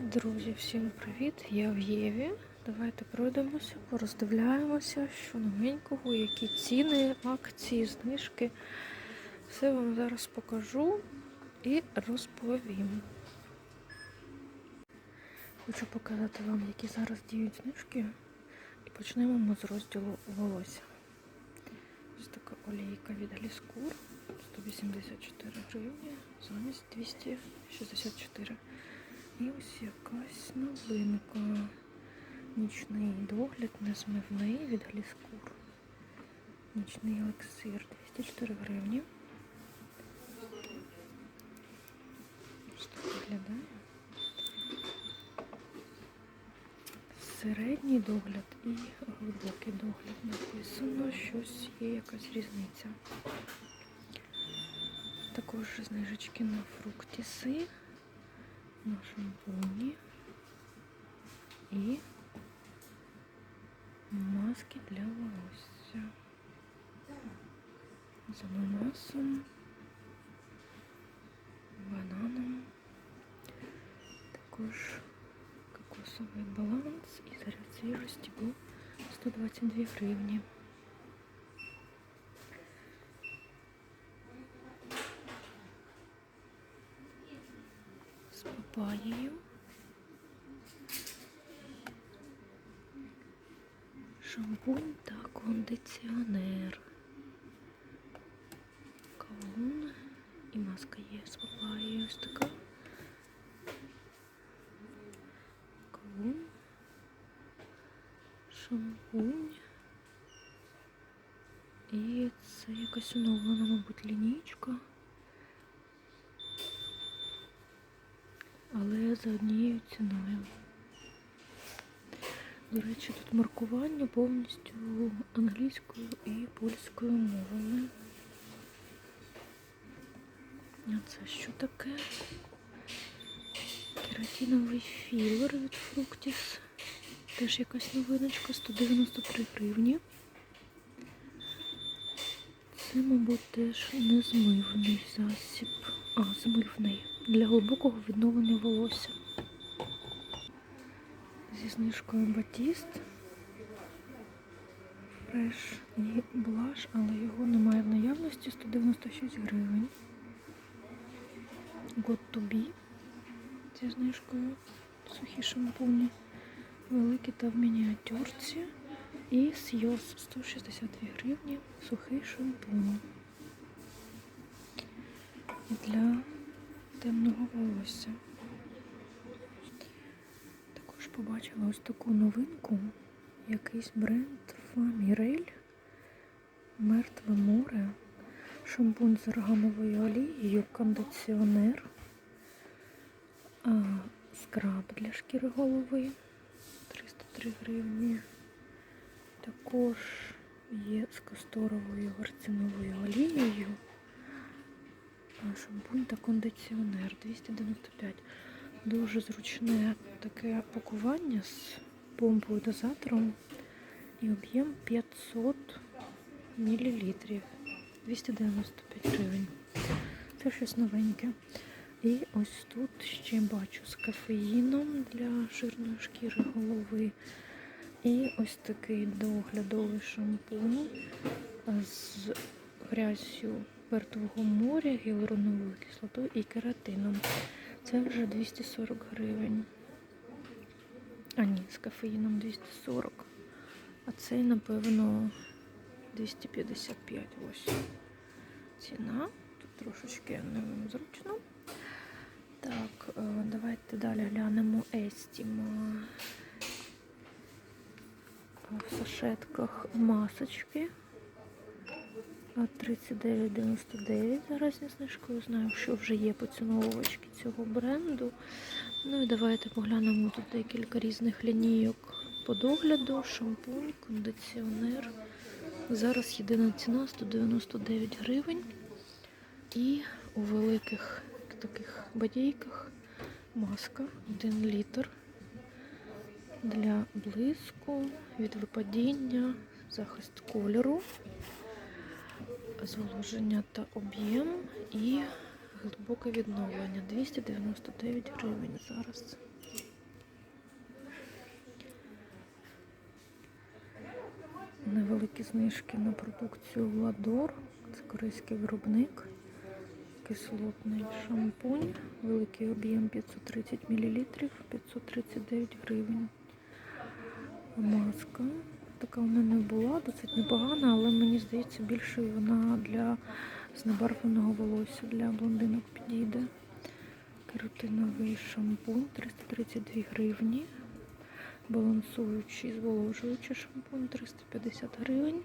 Друзі, всім привіт! Я в Єві. Давайте пройдемося, пороздивляємося, що новенького, які ціни, акції, знижки. Все вам зараз покажу і розповім. Хочу показати вам, які зараз діють знижки. І почнемо ми з розділу волосся. Ось така олійка від Аліскур 184 гривні, замість 264. І ось якась новинка. Нічний догляд незмивний від Гліскур. Нічний елексир 204 гривні. Ось виглядає. Середній догляд і глибокий догляд написано, щось є якась різниця. Також знижечки на фруктіси на шампуні і маски для волосся з ананасом, бананом, також кокосовий баланс і заряд свіжості був 122 гривні. Кондиціонер. Кавун і маска є з папаєю. Ось така. Кавун. Шампунь. І це якась оновлена, мабуть, лінійка. але за однією ціною. До речі, тут маркування повністю англійською і польською мовами. А це що таке? Кератиновий філер від Fructis. Теж якась новиночка, 193 гривні. Це, мабуть, теж незмивний засіб. А, змивний для глибокого відновлення волосся. Зі знижкою батіст, фреш і блаш, але його немає в наявності. 196 гривень. God to be зі знижкою. Сухі шампуні, великі та в мініатюрці. І Сйоз 162 гривні. Сухий шампунь. Для темного волосся. Побачила ось таку новинку, якийсь бренд Фамірель, Мертве море, шампунь з органовою олією, кондиціонер, а, скраб для шкіри голови 303 гривні. Також є з касторовою гарциновою олією. Шампунь та кондиціонер 295. Дуже зручне таке пакування з помпою дозатором і об'єм 500 мл. 295 гривень. Це щось новеньке. І ось тут ще бачу з кофеїном для жирної шкіри голови. І ось такий доглядовий шампунь з грязю Мертвого моря, гіалуроновою кислотою і кератином. Це вже 240 гривень. А ні, з кофеїном 240. А цей, напевно, 255 ось. Ціна. Тут трошечки незручно. Так, е, давайте далі глянемо Естіма. В сашетках масочки. 39,99 зараз знижкою. Знаю, що вже є поціновувачки цього бренду. Ну і давайте поглянемо тут декілька різних лінійок по догляду, шампунь, кондиціонер. Зараз єдина ціна 199 гривень. І у великих таких бодійках маска 1 літр для блиску, від випадіння, захист кольору зволоження та об'єм і глибоке відновлення. 299 гривень зараз. Невеликі знижки на продукцію Владор. Це корейський виробник. Кислотний шампунь. Великий об'єм 530 мл, 539 гривень. Маска Така в мене була, досить непогана, але мені здається, більше вона для знебарвленого волосся, для блондинок підійде. Кератиновий шампунь 332 гривні. Балансуючий, зволожуючий шампунь 350 гривень.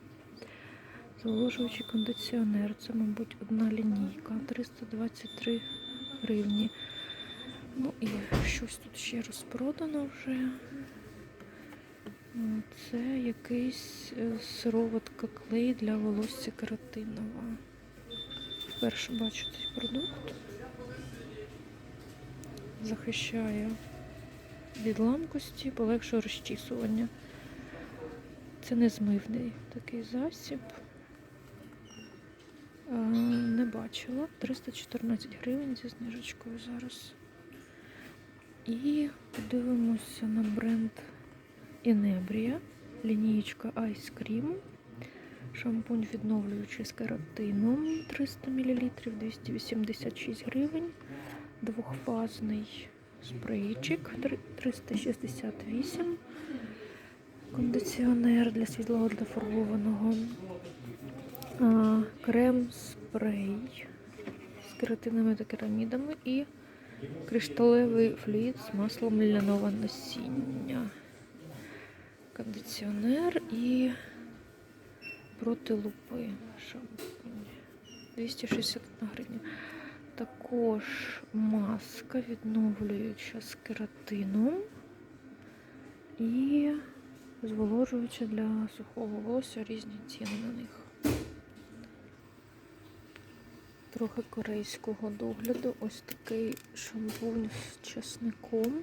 Зволожуючий кондиціонер. Це, мабуть, одна лінійка 323 гривні. Ну і щось тут ще розпродано вже. Це якийсь е, сироватка клей для волосся кератинова. Вперше бачу цей продукт. Захищає від ламкості, полегшує розчісування. Це незмивний такий засіб. Не бачила. 314 гривень зі знижечкою зараз. І подивимося на бренд Інебрія. Лінієчка Ice Cream. Шампунь відновлюючий з кератином 300 мл, 286 гривень. Двохфазний спрейчик 368. Кондиціонер для світлого для фарбованого. Крем спрей з кератинами та керамідами і кришталевий флюїд з маслом ляного насіння. Кондиціонер і проти лупи шампунь. 261 гривня. Також маска відновлююча з кератином і зволожуюча для сухого волосся різні ціни на них. Трохи корейського догляду. Ось такий шампунь з часником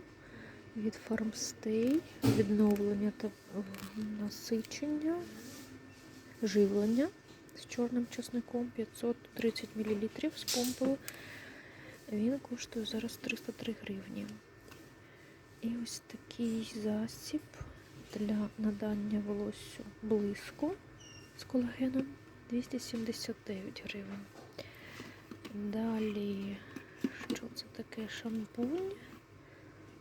від Farmstay. Відновлення та е, насичення, живлення з чорним часником 530 мл з помпою. Він коштує зараз 303 гривні. І ось такий засіб для надання волоссю блиску з колагеном 279 гривень. Далі, що це таке шампунь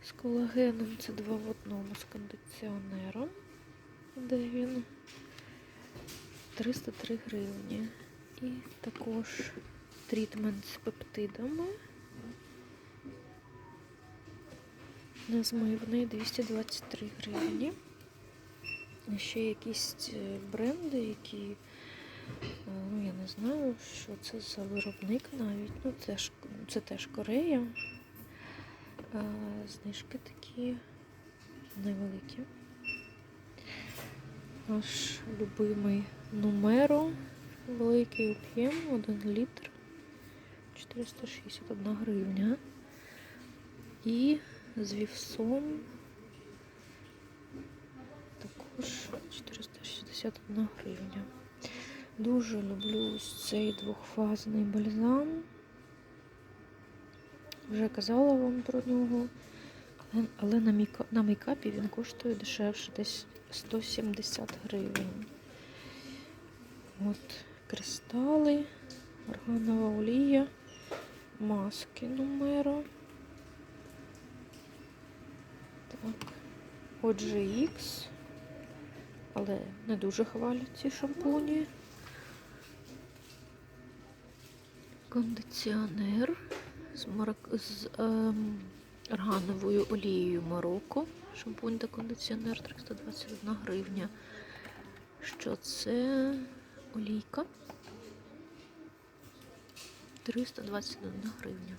з колагеном? Це два в одному з кондиціонером. Де він? 303 гривні. І також трітмент з пептидами. Незмивний 223 гривні. Ще якісь е, бренди, які, е, ну я не знаю, що це за виробник навіть. Ну, це, ж, це теж Корея. Знижки такі невеликі. Наш любимий Нумеро, великий об'єм, 1 літр, 461 гривня. І з вівсом також 461 гривня. Дуже люблю цей двохфазний бальзам. Вже казала вам про нього, але, на, міка, на мейкапі він коштує дешевше, десь 170 гривень. От кристали, органова олія, маски Нумеро. Так. Отже, X. Але не дуже хвалять ці шампуні. Кондиціонер з, марок... з ем, органовою олією Марокко. Шампунь та кондиціонер 321 гривня. Що це олійка? 321 гривня.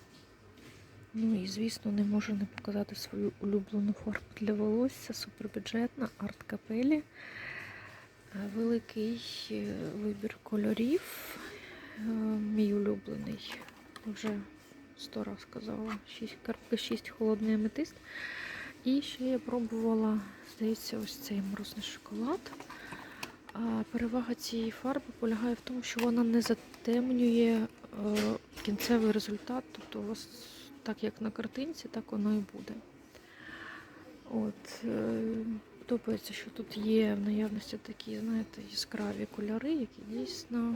Ну і, звісно, не можу не показати свою улюблену фарбу для волосся. Супербюджетна арт капелі. Е, Великий е, вибір кольорів. Е, Мій улюблений. Вже сто раз казала. 6, 6 холодний аметист. І ще я пробувала, здається, ось цей морозний шоколад. А перевага цієї фарби полягає в тому, що вона не затемнює е, кінцевий результат. Тобто у вас так як на картинці, так воно і буде. От, е, подобається, що тут є в наявності такі, знаєте, яскраві кольори, які дійсно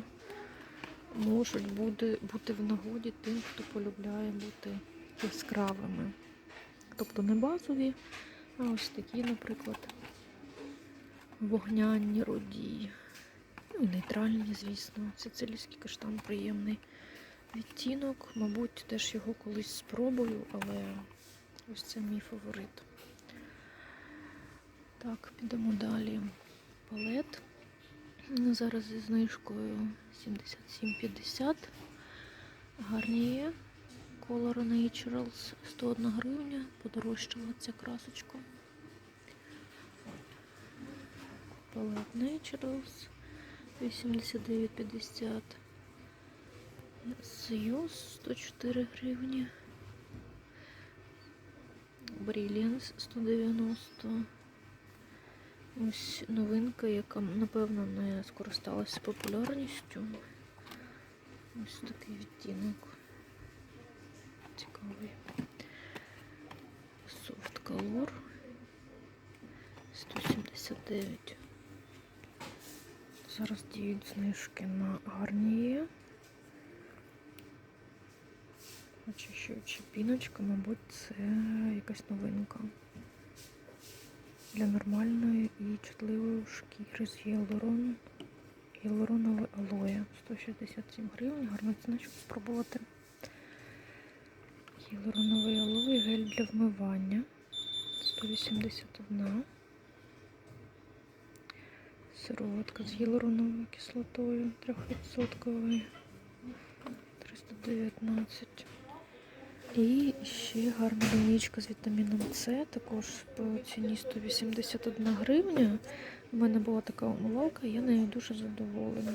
можуть бути, бути в нагоді тим, хто полюбляє бути яскравими. Тобто не базові, а ось такі, наприклад, вогняні руді. Ну нейтральні, звісно. Сицилійський каштан приємний відтінок. Мабуть, теж його колись спробую, але ось це мій фаворит. Так, підемо далі. Палет. Ну, Зараз зі знижкою 77,50. Гарніє. Color Naturals 101 гривня. Подорожчала ця красочка. Palette Naturals 89,50. Союз 104 гривні. Brilliance 190. Ось новинка, яка, напевно, не скористалася популярністю. Ось такий відтінок. Цікавий. Soft Color 179. Зараз діють знижки на гарніє. Очищуюча піночка, мабуть, це якась новинка. Для нормальної і чутливої шкіри з гіалурон. Гіалуронове алоє. 167 гривень. Гарна ціна, щоб спробувати. Гіалуроновий алоє, гель для вмивання. 181. Сироватка з гіалуроновою кислотою 3%. 319. І ще гарна лінійка з вітаміном С, також по ціні 181 гривня. У мене була така умивалка, я нею дуже задоволена.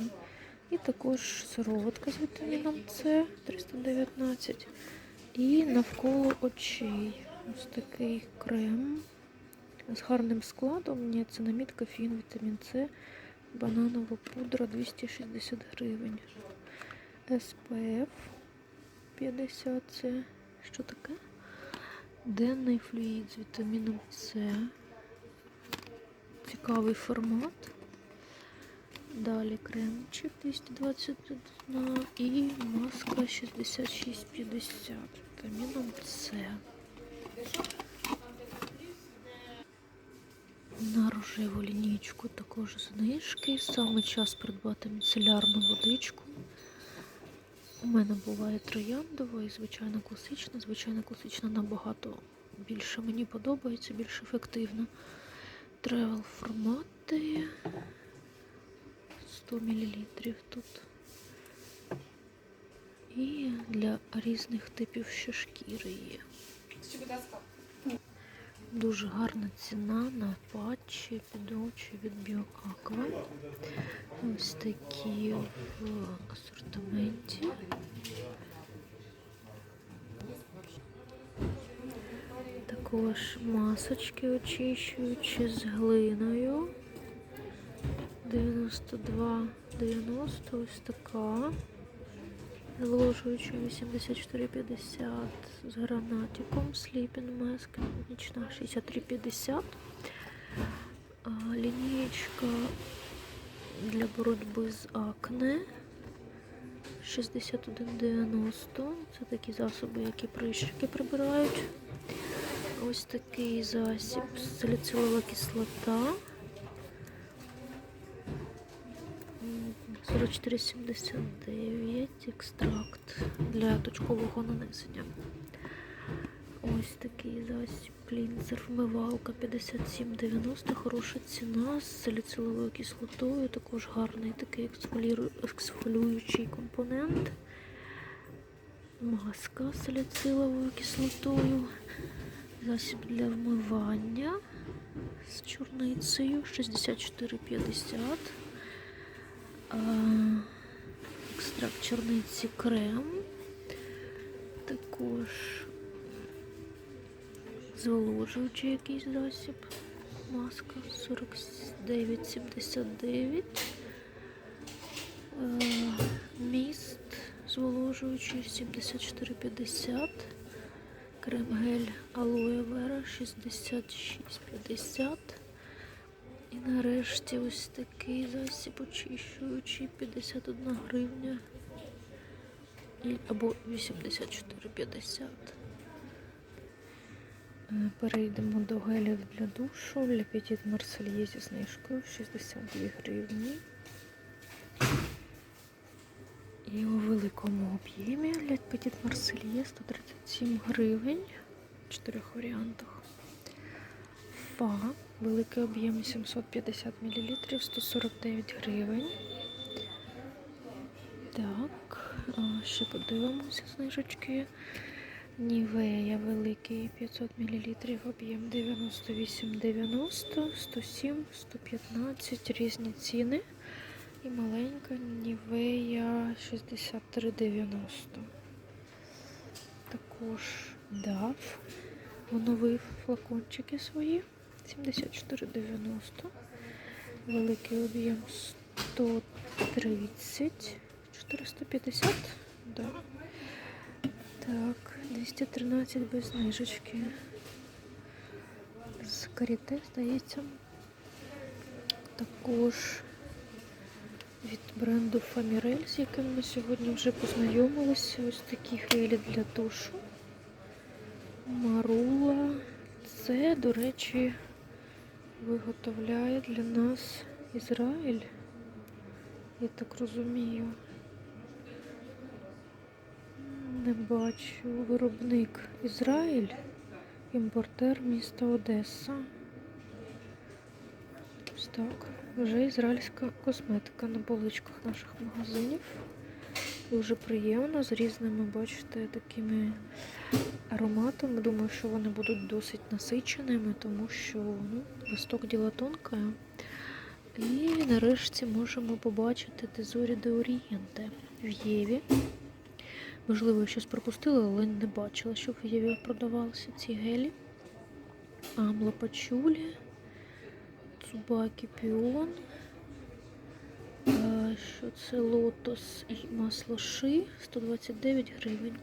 І також сироватка з вітаміном С 319. І навколо очей. Ось такий крем з гарним складом. Ні, це наміт, кофеїн, вітамін С, бананова пудра 260 гривень. SPF 50 це що таке? Денний флюїд з вітаміном С. Цікавий формат. Далі кремчик 221 і маска 6650 вітаміном С. На рожеву лінійку також знижки. Саме час придбати міцелярну водичку. У мене буває трояндова і звичайно класична. Звичайно, класична набагато більше мені подобається, більш ефективно. Тревел формати 100 мл тут. І для різних типів ще шкіри є. Дуже гарна ціна на патчі під очі від BioAqua. Ось такі в асортименті. Також масочки очищуючі з глиною. 92,90 ось така. Зволожуюча 84,50 з гранатиком, Sleeping Mask, нічна 63,50. Лінієчка для боротьби з акне 61,90. Це такі засоби, які прищики прибирають. Ось такий засіб, саліцилова кислота. 44,79 екстракт для точкового нанесення. Ось такий засіб клінзер, вмивалка 57,90, хороша ціна з саліциловою кислотою, також гарний такий ексфолюючий компонент. Маска з саліциловою кислотою, засіб для вмивання з чорницею 64,50. Екстракт чорниці крем. Також зволожуючий якийсь засіб. Маска 49,79. Е, Міст зволожуючий 74,50. Крем-гель алоe вера 66,50. Нарешті ось такий засіб очищуючий 51 гривня. Або 84,50. Е, Перейдемо до гелів для душу. Для Petit Marseille зі знижкою 62 гривні. І у великому об'ємі для Petit Marseille 137 гривень в чотирьох варіантах. Фа, великий об'єм 750 мл, 149 гривень. Так, ще подивимося знижечки. Нівея великий 500 мл, об'єм 98,90, 107, 115, різні ціни. І маленька Нівея 63,90. Також DAF оновив флакончики свої 74,90. Великий об'єм 130, 450. Да. Так, 213 без знижечки. З каріте, здається. Також від бренду Famirel, з яким ми сьогодні вже познайомилися. Ось такі гелі для душу. Марула. Це, до речі, виготовляє для нас Ізраїль. Я так розумію. Не бачу. Виробник Ізраїль, імпортер міста Одеса. Ось так. Вже ізраїльська косметика на поличках наших магазинів. Дуже приємно, з різними, бачите, такими ароматами. Думаю, що вони будуть досить насиченими, тому що ну, восток діла тонка. І нарешті можемо побачити тезорі де Орієнте в Єві. Можливо, я щось пропустила, але не бачила, щоб в Єві продавалися ці гелі. Амла пачулі, цубакі піон. Що це лотос і масло ши 129 гривень.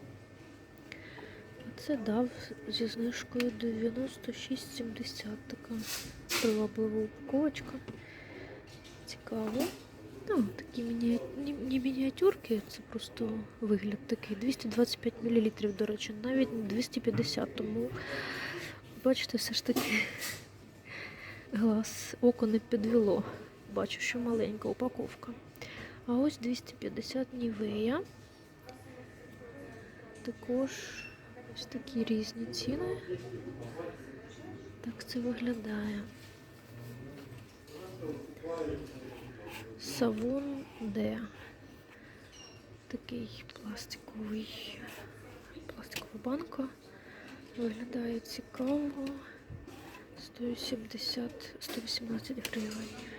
Це дав зі знижкою 96,70. Така приваблива упаковочка. Цікаво. Ну, такі міні... не мініатюрки, це просто вигляд такий. 225 мл, до речі, навіть 250, тому бачите, все ж таки глаз, око не підвело. Бачу, що маленька упаковка. А ось 250 нівея. Також ось такі різні ціни. Так це виглядає. Савун Д. Такий пластиковий, пластикова банка. Виглядає цікаво. 170, 118 гривень.